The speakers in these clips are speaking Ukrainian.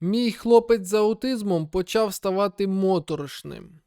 Мій хлопець з аутизмом почав ставати моторошним.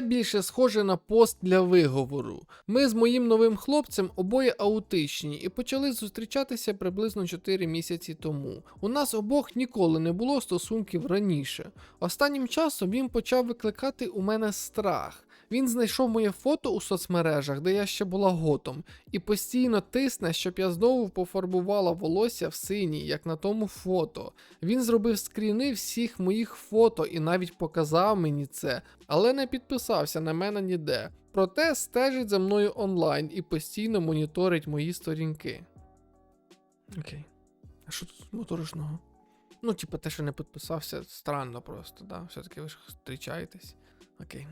Більше схоже на пост для виговору. Ми з моїм новим хлопцем обоє аутичні і почали зустрічатися приблизно 4 місяці тому. У нас обох ніколи не було стосунків раніше. Останнім часом він почав викликати у мене страх. Він знайшов моє фото у соцмережах, де я ще була готом, і постійно тисне, щоб я знову пофарбувала волосся в синій, як на тому фото. Він зробив скріни всіх моїх фото і навіть показав мені це, але не підписався на мене ніде. Проте стежить за мною онлайн і постійно моніторить мої сторінки. Окей. А що тут моторошного? Ну, типа, те, що не підписався, странно просто, да? Все-таки ви ж зустрічаєтесь. Окей.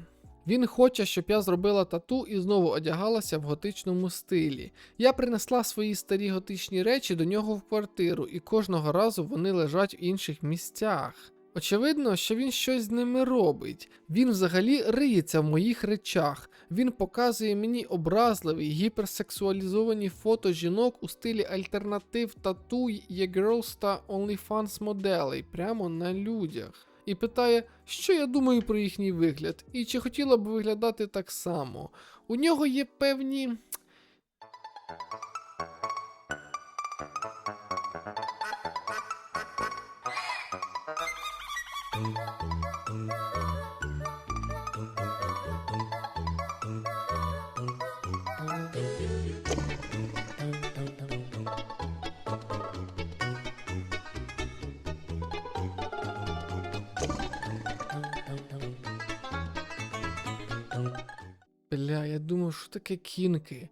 Він хоче, щоб я зробила тату і знову одягалася в готичному стилі. Я принесла свої старі готичні речі до нього в квартиру, і кожного разу вони лежать в інших місцях. Очевидно, що він щось з ними робить. Він взагалі риється в моїх речах. Він показує мені образливі, гіперсексуалізовані фото жінок у стилі альтернатив тату є Girls та OnlyFans моделей прямо на людях. І питає, що я думаю про їхній вигляд, і чи хотіла б виглядати так само. У нього є певні. Бля, я думав, що таке кінки.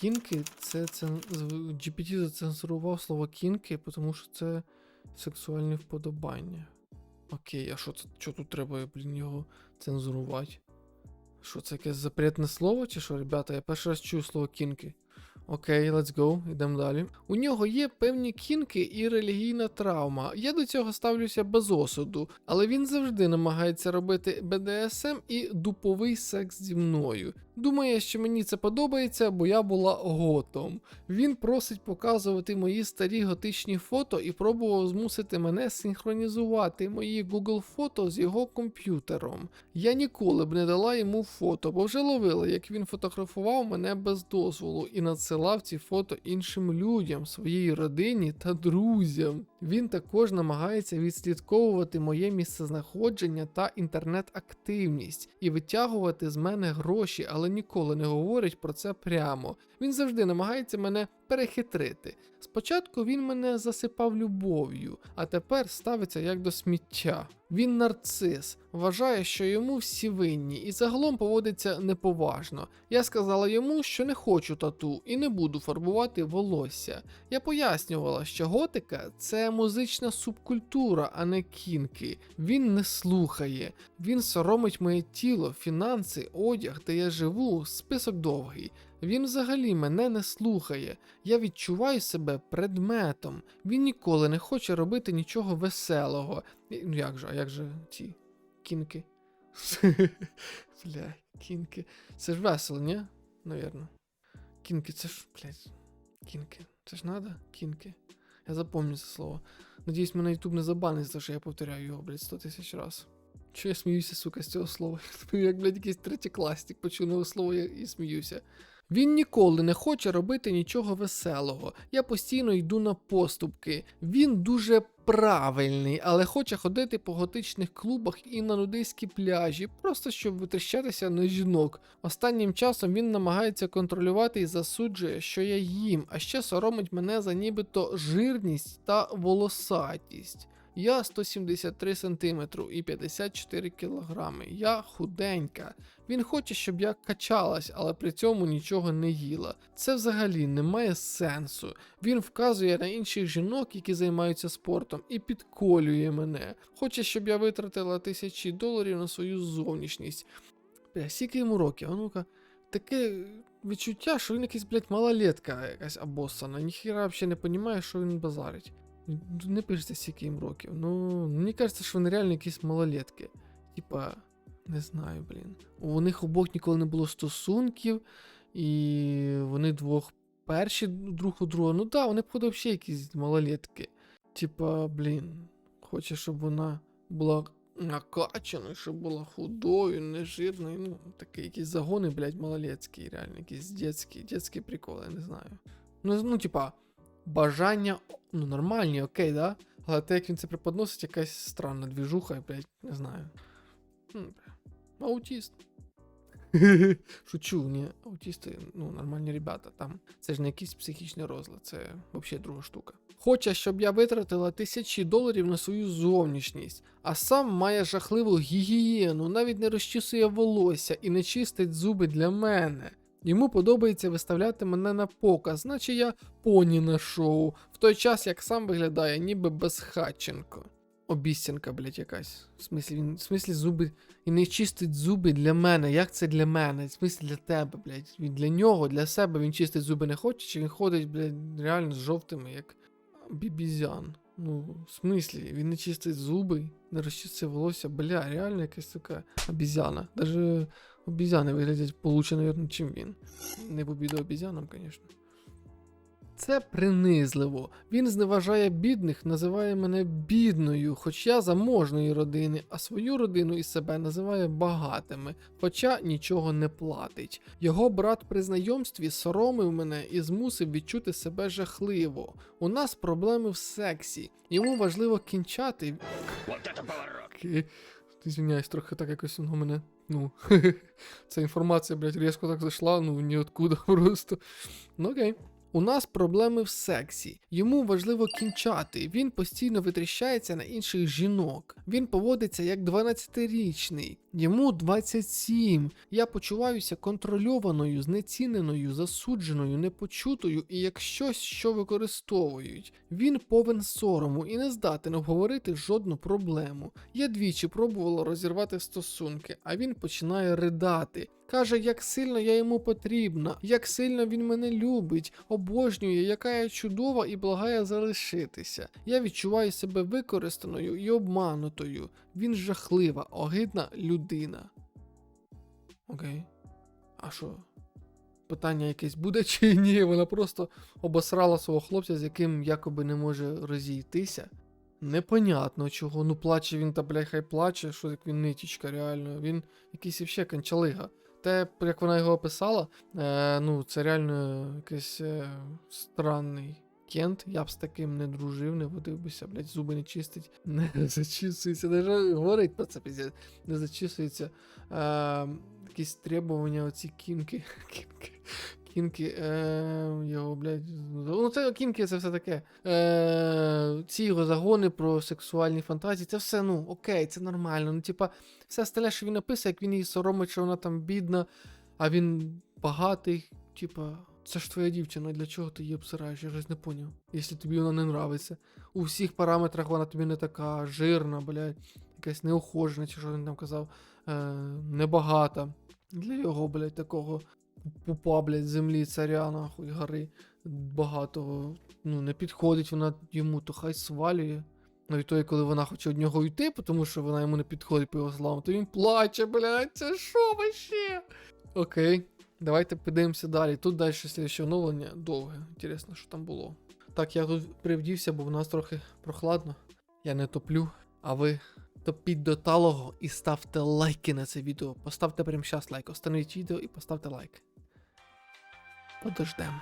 Кінки це, це GPT зацензурував слово кінки, тому що це сексуальні вподобання. Окей, а що це? Що тут треба, блін, його цензурувати? Що це якесь запретне слово, чи що, ребята? Я перший раз чую слово кінки. Окей, let's go, йдемо далі. У нього є певні кінки і релігійна травма. Я до цього ставлюся без осуду, але він завжди намагається робити БДСМ і дуповий секс зі мною. Думає, що мені це подобається, бо я була готом. Він просить показувати мої старі готичні фото і пробував змусити мене синхронізувати мої Google фото з його комп'ютером. Я ніколи б не дала йому фото, бо вже ловила, як він фотографував мене без дозволу і надсилав ці фото іншим людям, своїй родині та друзям. Він також намагається відслідковувати моє місцезнаходження та інтернет-активність і витягувати з мене гроші, але ніколи не говорить про це прямо. Він завжди намагається мене перехитрити. Спочатку він мене засипав любов'ю, а тепер ставиться як до сміття. Він нарцис, вважає, що йому всі винні, і загалом поводиться неповажно. Я сказала йому, що не хочу тату і не буду фарбувати волосся. Я пояснювала, що готика це музична субкультура, а не кінки. Він не слухає, він соромить моє тіло, фінанси, одяг, де я живу, список довгий. Він взагалі мене не слухає. Я відчуваю себе предметом. Він ніколи не хоче робити нічого веселого. Ну як же, а як же ті кінки? Бля, кінки. Це ж весело, ні? Навірно. Кінки, це ж, блядь, кінки. Це ж надо? Кінки. Я запомню це слово. Надіюсь, мене YouTube не забанить за що я повторяю його, блядь, 100 тисяч раз. Що я сміюся, сука, з цього слова? Як, блядь, якийсь третєкласник почув нове слово я і сміюся. Він ніколи не хоче робити нічого веселого. Я постійно йду на поступки. Він дуже правильний, але хоче ходити по готичних клубах і на нудистські пляжі, просто щоб витріщатися на жінок. Останнім часом він намагається контролювати і засуджує, що я їм, а ще соромить мене за нібито жирність та волосатість. Я 173 см і 54 кг. Я худенька. Він хоче, щоб я качалась, але при цьому нічого не їла. Це взагалі не має сенсу. Він вказує на інших жінок, які займаються спортом, і підколює мене. Хоче, щоб я витратила тисячі доларів на свою зовнішність. Бля, скільки йому років? А ну-ка, таке відчуття, що він якийсь, блядь, малолетка якась обоссана. Ніхіра взагалі не розуміє, що він базарить. Не пишеться скільки їм років. Ну, мені кажеться, що вони реально якісь малолетки. Типа, не знаю, блін. У них обох ніколи не було стосунків, і вони двох перші друг у друга. Ну так, вони походу взагалі якісь малолетки. Типа, блін, хоче, щоб вона була накачаною, щоб була худою, нежирною. Ну, такі якісь загони, блядь, малолетські, реально, якісь дітські, дітські приколи, не знаю. Ну, ну, типа, бажання, ну, нормальні, окей, да? Але те, як він це преподносить, якась странна двіжуха, блядь, не знаю. Аутіст. Шучу, ні, аутісти, ну, нормальні ребята. Там це ж не якийсь психічний розлад, це взагалі друга штука. Хоче, щоб я витратила тисячі доларів на свою зовнішність, а сам має жахливу гігієну, навіть не розчісує волосся і не чистить зуби для мене. Йому подобається виставляти мене на показ, наче я поні на шоу, в той час як сам виглядає, ніби безхатченко. Обіцянка, блядь, якась. В смислі, він, в смислі зуби. І не чистить зуби для мене. Як це для мене? В смислі для тебе, блядь. Він для нього, для себе він чистить зуби не хоче, чи він ходить, блядь, реально з жовтими, як бібізян. Ну, в смислі, він не чистить зуби, не розчистить волосся, бля, реально якась така обізяна. Даже обізяни виглядять получше, навірно, чим він. Не в обіду обізянам, звісно. Це принизливо. Він зневажає бідних, називає мене бідною, хоч я заможної родини, а свою родину і себе називає багатими, хоча нічого не платить. Його брат при знайомстві соромив мене і змусив відчути себе жахливо. У нас проблеми в сексі. Йому важливо кінчати. Это поворот! Трохи так якось воно мене. Ну, ця інформація, блядь, різко так зайшла, ну ніоткуда просто. Ну окей. У нас проблеми в сексі. Йому важливо кінчати. Він постійно витріщається на інших жінок. Він поводиться як 12-річний. Йому 27. Я почуваюся контрольованою, знеціненою, засудженою, непочутою і як щось, що використовують. Він повен сорому і не здатен обговорити жодну проблему. Я двічі пробувала розірвати стосунки, а він починає ридати. Каже, як сильно я йому потрібна, як сильно він мене любить, обожнює, яка я чудова і благає залишитися. Я відчуваю себе використаною і обманутою. Він жахлива, огидна людина. Окей. А що? Питання якесь буде чи ні? Вона просто обосрала свого хлопця, з яким якоби не може розійтися. Непонятно чого. Ну плаче він та бля, хай плаче, що як він нитічка, реально. Він якийсь іще канчалига. Те, як вона його описала, е, ну, це реально якийсь е, странний кент. Я б з таким не дружив, не водив бися, блядь, зуби не чистить, не зачісується. Даже говорить про це піздець, не зачісується. Е, якісь требування, оці. Кінки. Кінки, е, його, блядь, ну це кінки, це все таке. Е, ці його загони про сексуальні фантазії, це все, ну, окей, це нормально. Ну, типа, все остальне, що він описує, як він її соромить, що вона там бідна, а він багатий. Типа, це ж твоя дівчина, для чого ти її обсираєш? Я щось не поняв. Якщо тобі вона не нравиться. У всіх параметрах вона тобі не така жирна, блядь, якась неухожена, чи що він там казав, е, небагата. Для його, блядь, такого пупа, блядь, землі, царя, нахуй, гори багатого. Ну, не підходить вона йому, то хай свалює. Ну і той, коли вона хоче від нього йти, тому що вона йому не підходить по його словам, то він плаче, блядь, це що вообще? Окей, давайте подивимося далі. Тут далі слідче оновлення довге. Інтересно, що там було. Так, я тут привдівся, бо в нас трохи прохладно. Я не топлю, а ви топіть до талого і ставте лайки на це відео. Поставте прямо зараз лайк. Остановіть відео і поставте лайк. Подождем.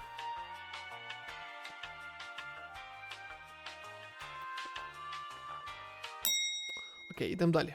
Окей, йдемо далі.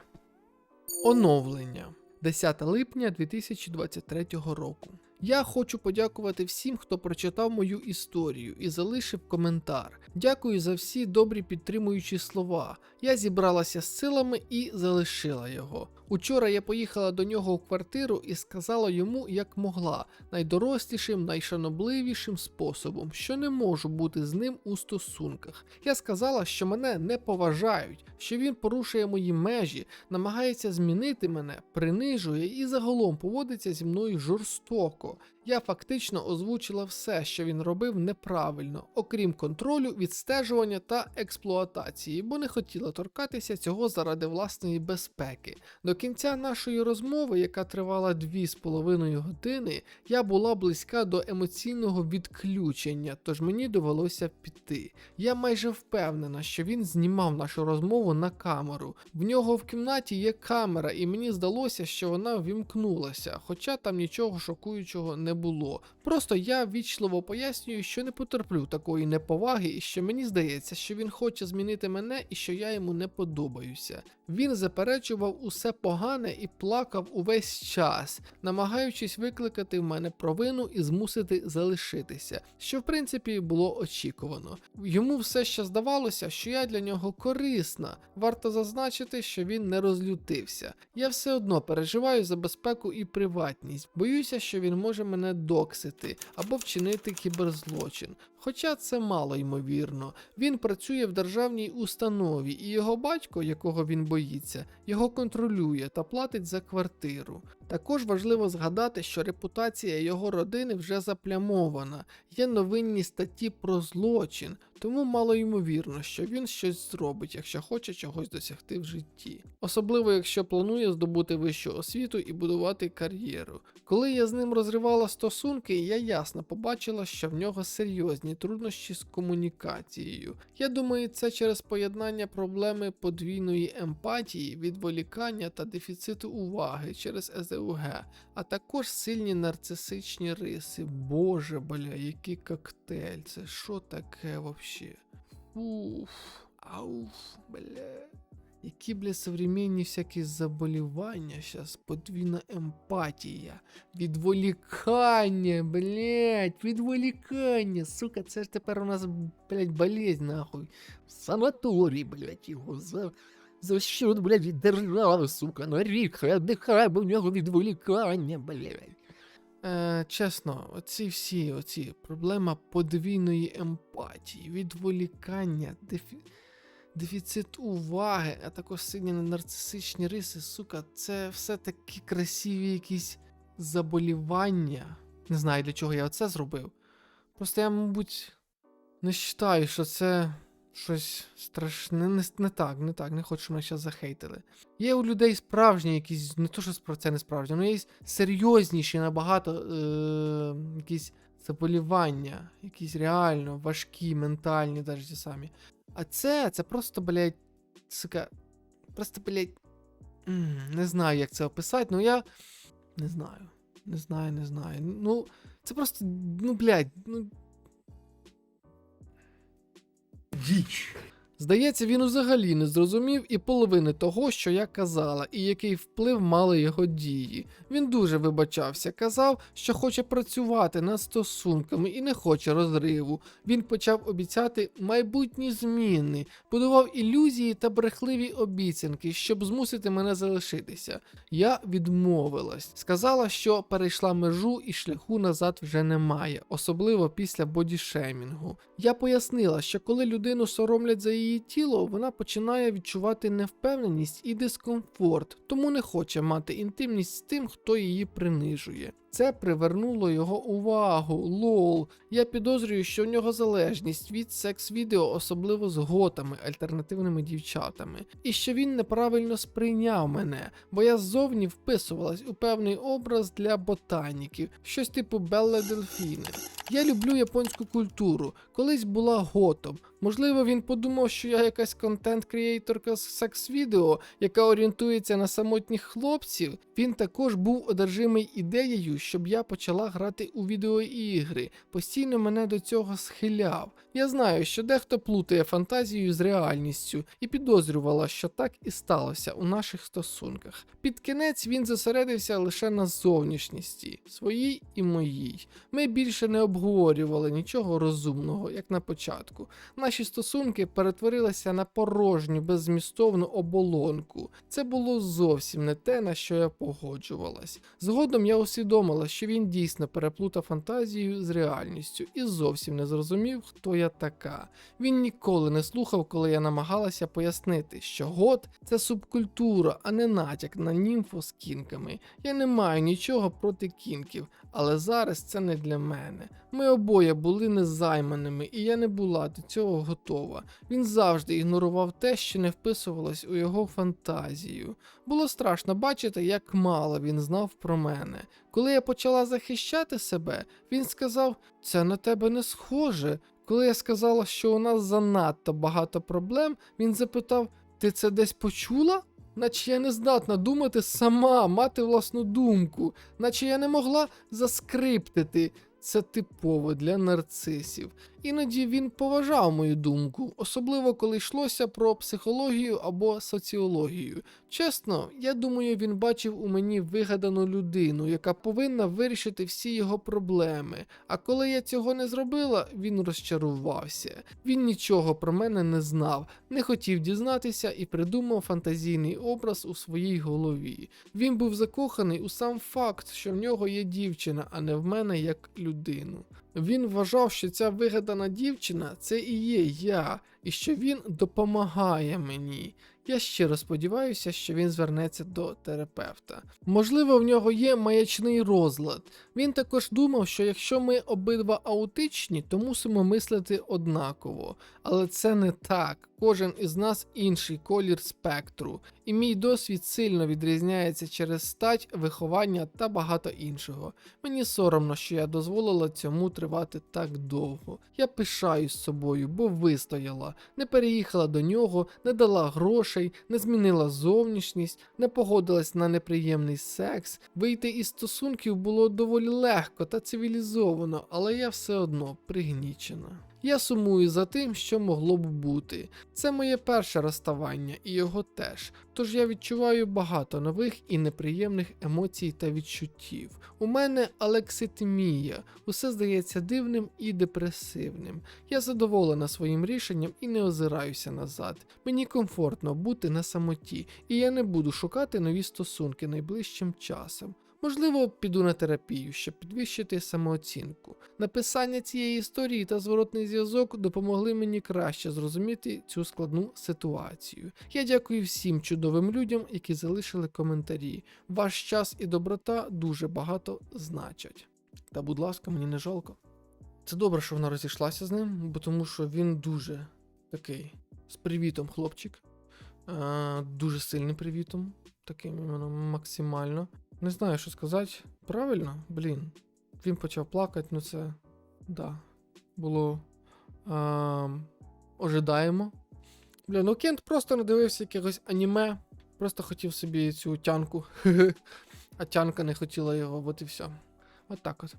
Оновлення. 10 липня 2023 року. Я хочу подякувати всім, хто прочитав мою історію і залишив коментар. Дякую за всі добрі підтримуючі слова. Я зібралася з силами і залишила його. Учора я поїхала до нього у квартиру і сказала йому, як могла, найдорослішим, найшанобливішим способом, що не можу бути з ним у стосунках. Я сказала, що мене не поважають, що він порушує мої межі, намагається змінити мене, принижує і загалом поводиться зі мною жорстоко. Я фактично озвучила все, що він робив неправильно, окрім контролю, відстежування та експлуатації, бо не хотіла торкатися цього заради власної безпеки. До кінця нашої розмови, яка тривала дві з половиною години, я була близька до емоційного відключення, тож мені довелося піти. Я майже впевнена, що він знімав нашу розмову на камеру. В нього в кімнаті є камера, і мені здалося, що вона вімкнулася, хоча там нічого шокуючого не було. Просто я вічливо пояснюю, що не потерплю такої неповаги, і що мені здається, що він хоче змінити мене і що я йому не подобаюся. Він заперечував усе погане і плакав увесь час, намагаючись викликати в мене провину і змусити залишитися, що в принципі було очікувано. Йому все ще здавалося, що я для нього корисна. Варто зазначити, що він не розлютився. Я все одно переживаю за безпеку і приватність. Боюся, що він може мене доксити або вчинити кіберзлочин. Хоча це мало ймовірно. Він працює в державній установі, і його батько, якого він боїться, його контролює та платить за квартиру. Також важливо згадати, що репутація його родини вже заплямована, є новинні статті про злочин, тому мало ймовірно, що він щось зробить, якщо хоче чогось досягти в житті. Особливо якщо планує здобути вищу освіту і будувати кар'єру. Коли я з ним розривала стосунки, я ясно побачила, що в нього серйозні труднощі з комунікацією. Я думаю, це через поєднання проблеми подвійної емпатії, відволікання та дефіциту уваги через СДУГ, а також сильні нарцисичні риси. Боже, бля, який коктейль, це що таке вообще? Уф, ауф, бля. Які, бля, современні всякі заболівання сейчас, подвійна емпатія, відволікання, блять, відволікання, сука, це ж тепер у нас, блять, болезнь, нахуй. санаторій, блядь, його за, за що, блядь, від держави, сука, на рік, хай нехай, бо в нього відволікання, блядь. Е, чесно, оці всі оці проблема подвійної емпатії, відволікання, дефі... дефіцит уваги, а також сильні нарцисичні риси, сука, це все такі красиві якісь заболівання. Не знаю, для чого я оце зробив. Просто я, мабуть, не вважаю, що це щось страшне. Не, не так, не так, не хочу, щоб мене зараз захейтили. Є у людей справжні якісь, не то, що спра- це не справжні, але є серйозніші набагато е, якісь заболівання, якісь реально важкі, ментальні, навіть ті самі. А це, це просто, блядь, сука, просто, блядь, не знаю, як це описати, ну я не знаю. Не знаю, не знаю. Ну, це просто, ну, блядь, ну, Діч. Здається, він взагалі не зрозумів і половини того, що я казала, і який вплив мали його дії. Він дуже вибачався, казав, що хоче працювати над стосунками і не хоче розриву. Він почав обіцяти майбутні зміни, будував ілюзії та брехливі обіцянки, щоб змусити мене залишитися. Я відмовилась, сказала, що перейшла межу і шляху назад вже немає, особливо після бодішеймінгу. Я пояснила, що коли людину соромлять за її тіло, вона починає відчувати невпевненість і дискомфорт, тому не хоче мати інтимність з тим, хто її принижує. Це привернуло його увагу. Лол. Я підозрюю, що в нього залежність від секс-відео, особливо з готами, альтернативними дівчатами, і що він неправильно сприйняв мене, бо я ззовні вписувалась у певний образ для ботаніків, щось типу Белла Дельфіни. Я люблю японську культуру. Колись була готом. Можливо, він подумав, що я якась контент-кріейторка з секс-відео, яка орієнтується на самотніх хлопців. Він також був одержимий ідеєю, щоб я почала грати у відеоігри, постійно мене до цього схиляв. Я знаю, що дехто плутає фантазію з реальністю і підозрювала, що так і сталося у наших стосунках. Під кінець він зосередився лише на зовнішністі, своїй і моїй. Ми більше не обговорювали нічого розумного, як на початку. Наші стосунки перетворилися на порожню, беззмістовну оболонку. Це було зовсім не те, на що я погоджувалась. Згодом я усвідомила, що він дійсно переплутав фантазію з реальністю і зовсім не зрозумів, хто я така. Він ніколи не слухав, коли я намагалася пояснити, що гот це субкультура, а не натяк на німфу з кінками. Я не маю нічого проти кінків, але зараз це не для мене. Ми обоє були незайманими, і я не була до цього готова. Він завжди ігнорував те, що не вписувалось у його фантазію. Було страшно бачити, як мало він знав про мене. Коли я почала захищати себе, він сказав: це на тебе не схоже. Коли я сказала, що у нас занадто багато проблем, він запитав: Ти це десь почула? Наче я не здатна думати сама, мати власну думку, наче я не могла заскриптити. Це типово для нарцисів. Іноді він поважав мою думку, особливо коли йшлося про психологію або соціологію. Чесно, я думаю, він бачив у мені вигадану людину, яка повинна вирішити всі його проблеми. А коли я цього не зробила, він розчарувався. Він нічого про мене не знав, не хотів дізнатися і придумав фантазійний образ у своїй голові. Він був закоханий у сам факт, що в нього є дівчина, а не в мене як людину. Він вважав, що ця вигадана дівчина це і є я, і що він допомагає мені. Я щиро сподіваюся, що він звернеться до терапевта. Можливо, в нього є маячний розлад. Він також думав, що якщо ми обидва аутичні, то мусимо мислити однаково. Але це не так. Кожен із нас інший колір спектру, і мій досвід сильно відрізняється через стать, виховання та багато іншого. Мені соромно, що я дозволила цьому тривати так довго. Я пишаюсь собою, бо вистояла, не переїхала до нього, не дала грошей, не змінила зовнішність, не погодилась на неприємний секс. Вийти із стосунків було доволі легко та цивілізовано, але я все одно пригнічена. Я сумую за тим, що могло б бути. Це моє перше розставання, і його теж. Тож я відчуваю багато нових і неприємних емоцій та відчуттів. У мене алекситимія, усе здається дивним і депресивним. Я задоволена своїм рішенням і не озираюся назад. Мені комфортно бути на самоті, і я не буду шукати нові стосунки найближчим часом. Можливо, піду на терапію, щоб підвищити самооцінку. Написання цієї історії та зворотний зв'язок допомогли мені краще зрозуміти цю складну ситуацію. Я дякую всім чудовим людям, які залишили коментарі. Ваш час і доброта дуже багато значать. Та, будь ласка, мені не жалко. Це добре, що вона розійшлася з ним, бо тому що він дуже такий з привітом, хлопчик. Е, дуже сильним привітом, таким іменно максимально. Не знаю, що сказати. Правильно? Блін. Він почав плакати, ну це. Да. Було. А, ожидаємо. Бля, ну Кент просто не дивився якогось аніме. Просто хотів собі цю тянку. а тянка не хотіла його, от і все. От так от.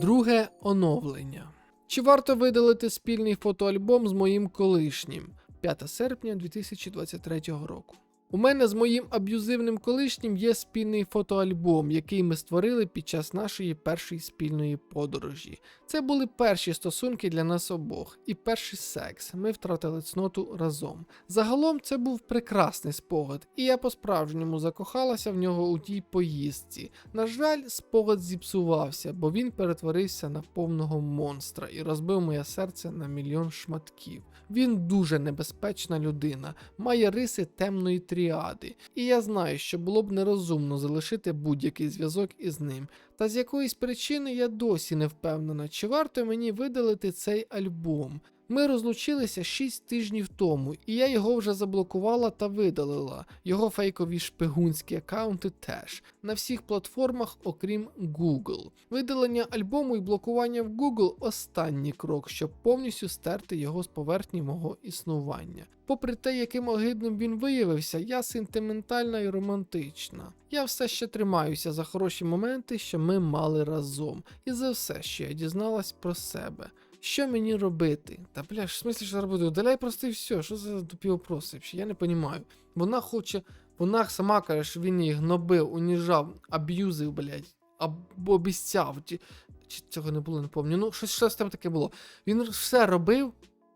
Друге оновлення. Чи варто видалити спільний фотоальбом з моїм колишнім? 5 серпня 2023 року. У мене з моїм аб'юзивним колишнім є спільний фотоальбом, який ми створили під час нашої першої спільної подорожі. Це були перші стосунки для нас обох, і перший секс. Ми втратили цноту разом. Загалом це був прекрасний спогад, і я по-справжньому закохалася в нього у тій поїздці. На жаль, спогад зіпсувався, бо він перетворився на повного монстра і розбив моє серце на мільйон шматків. Він дуже небезпечна людина, має риси темної тріади, і я знаю, що було б нерозумно залишити будь-який зв'язок із ним. Та з якоїсь причини я досі не впевнена, чи варто мені видалити цей альбом. Ми розлучилися 6 тижнів тому, і я його вже заблокувала та видалила. Його фейкові шпигунські аккаунти теж на всіх платформах, окрім Google. Видалення альбому і блокування в Google останній крок, щоб повністю стерти його з поверхні мого існування. Попри те, яким огидним він виявився, я сентиментальна і романтична. Я все ще тримаюся за хороші моменти, що ми мали разом, і за все, що я дізналась про себе. Що мені робити? Та бля, в смислі, що робити? Удаляй просто і все. Що за тупі вопроси? Я не розумію. Вона хоче, вона сама каже, що він її гнобив, уніжав, аб'юзив, блядь, або обіцяв. Чи, чи цього не було, не пам'ятаю. Ну, щось, щось там таке було. Він все робив,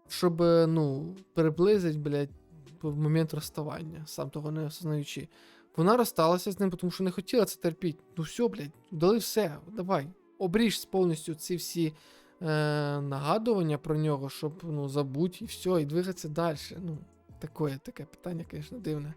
щоб, е, ну, приблизить, блядь, в момент розставання, сам того не осознаючи. Вона розсталася з ним, тому що не хотіла це терпіти. Ну все, блядь, дали все, давай. Обріж повністю ці всі е, нагадування про нього, щоб ну, забудь і все, і двигатися далі. Ну, таке, таке питання, звісно, дивне.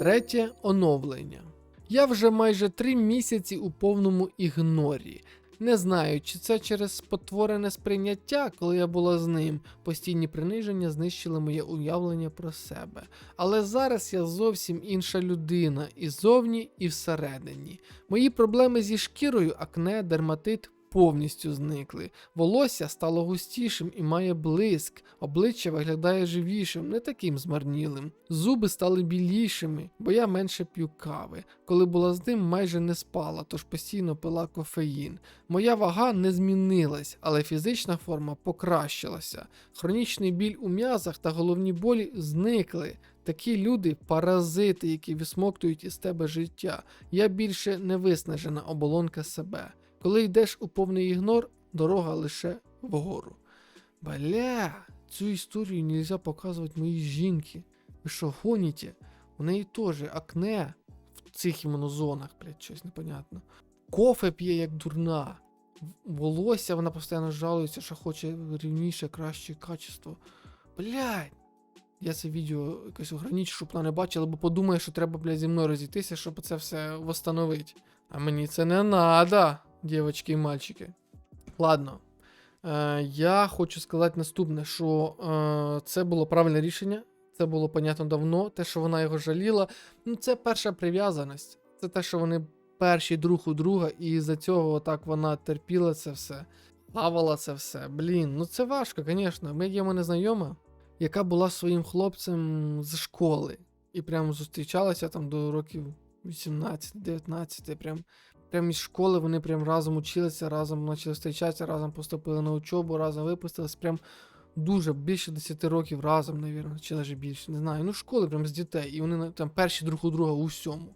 Третє оновлення. Я вже майже три місяці у повному ігнорі. Не знаю, чи це через спотворене сприйняття, коли я була з ним. Постійні приниження знищили моє уявлення про себе. Але зараз я зовсім інша людина, і зовні, і всередині. Мої проблеми зі шкірою, акне, дерматит повністю зникли. Волосся стало густішим і має блиск, обличчя виглядає живішим, не таким змарнілим. Зуби стали білішими, бо я менше п'ю кави. Коли була з ним, майже не спала, тож постійно пила кофеїн. Моя вага не змінилась, але фізична форма покращилася. Хронічний біль у м'язах та головні болі зникли. Такі люди паразити, які висмоктують із тебе життя. Я більше не виснажена оболонка себе. Коли йдеш у повний ігнор, дорога лише вгору. Бля, цю історію нельзя показувати моїй жінки. Ви що, гоніте? У неї теж акне в цих іменно зонах, блядь, щось непонятно. Кофе п'є як дурна. Волосся вона постійно жалується, що хоче рівніше, краще качество. Блядь. Я це відео якось ограничу, щоб вона не бачила, бо подумає, що треба, блядь, зі мною розійтися, щоб це все восстановити. А мені це не надо, дівчатки і мальчики. Ладно. Е, я хочу сказати наступне, що е, це було правильне рішення. Це було понятно давно. Те, що вона його жаліла. Ну, це перша прив'язаність. Це те, що вони перші друг у друга, і за цього отак вона терпіла це все, плавала це все. Блін, ну це важко, звісно. Ми є мене знайома, яка була своїм хлопцем з школи. І прямо зустрічалася там до років 18-19. Прям, прям із школи вони прям разом училися, разом почали зустрічатися, разом поступили на учобу, разом випустились. Прям дуже більше 10 років разом, навірно, чи навіть більше, не знаю. Ну, школи прям з дітей. І вони там перші друг у друга у всьому.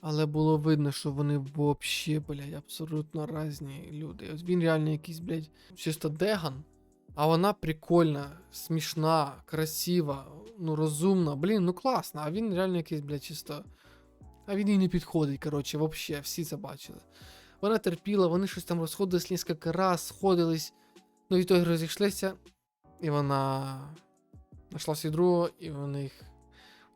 Але було видно, що вони взагалі, блядь, абсолютно різні люди. От він реально якийсь, блядь, чисто деган. А вона прикольна, смішна, красива, ну розумна. Блін, ну класна. А він реально якийсь, блядь, чисто. А він їй не підходить, коротше, взагалі, всі це бачили. Вона терпіла, вони щось там розходились кілька раз, сходились. Ну, і той розійшлися, і вона знайшла свій другого, і в них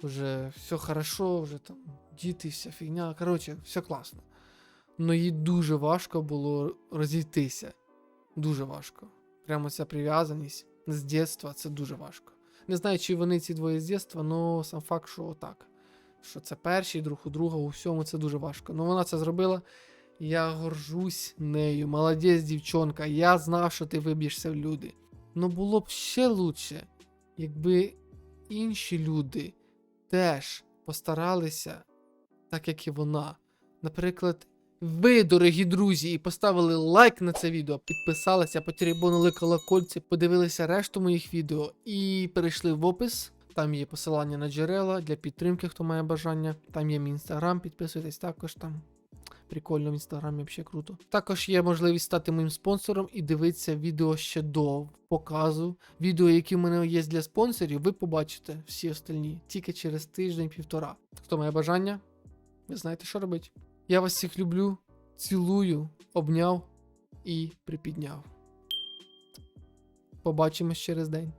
вже все хорошо, вже там діти, вся фігня. Коротше, все класно. Ну їй дуже важко було розійтися. Дуже важко. Прямо ця прив'язаність з дитинства це дуже важко. Не знаю, чи вони ці двоє з дитинства, але сам факт, що так. Що це перший друг у друга у всьому це дуже важко. Ну вона це зробила. Я горжусь нею. Молодець, дівчонка. Я знав, що ти виб'єшся в люди. Ну було б ще лучше, якби інші люди теж постаралися, так як і вона. Наприклад, ви, дорогі друзі, і поставили лайк на це відео, підписалися, потеребонили колокольці, подивилися решту моїх відео і перейшли в опис. Там є посилання на джерела для підтримки, хто має бажання. Там є мій інстаграм, підписуйтесь також там. Прикольно в інстаграмі взагалі круто. Також є можливість стати моїм спонсором і дивитися відео ще до показу. Відео, які в мене є для спонсорів, ви побачите всі остальні тільки через тиждень-півтора. Хто має бажання, ви знаєте, що робити. Я вас всіх люблю, цілую, обняв і припідняв. Побачимось через день.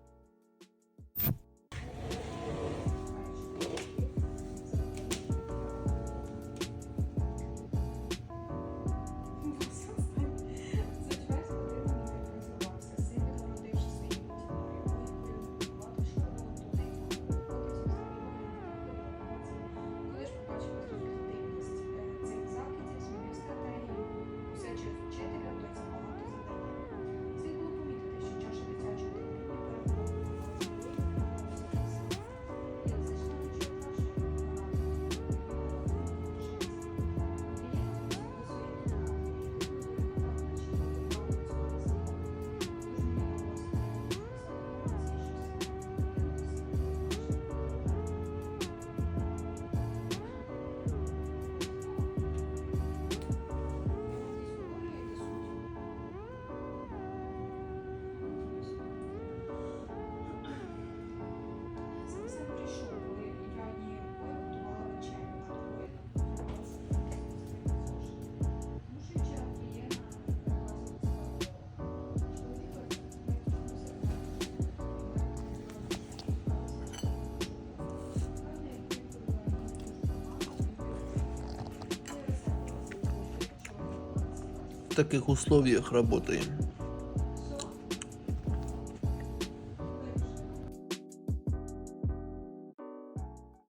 Таких условиях работаем.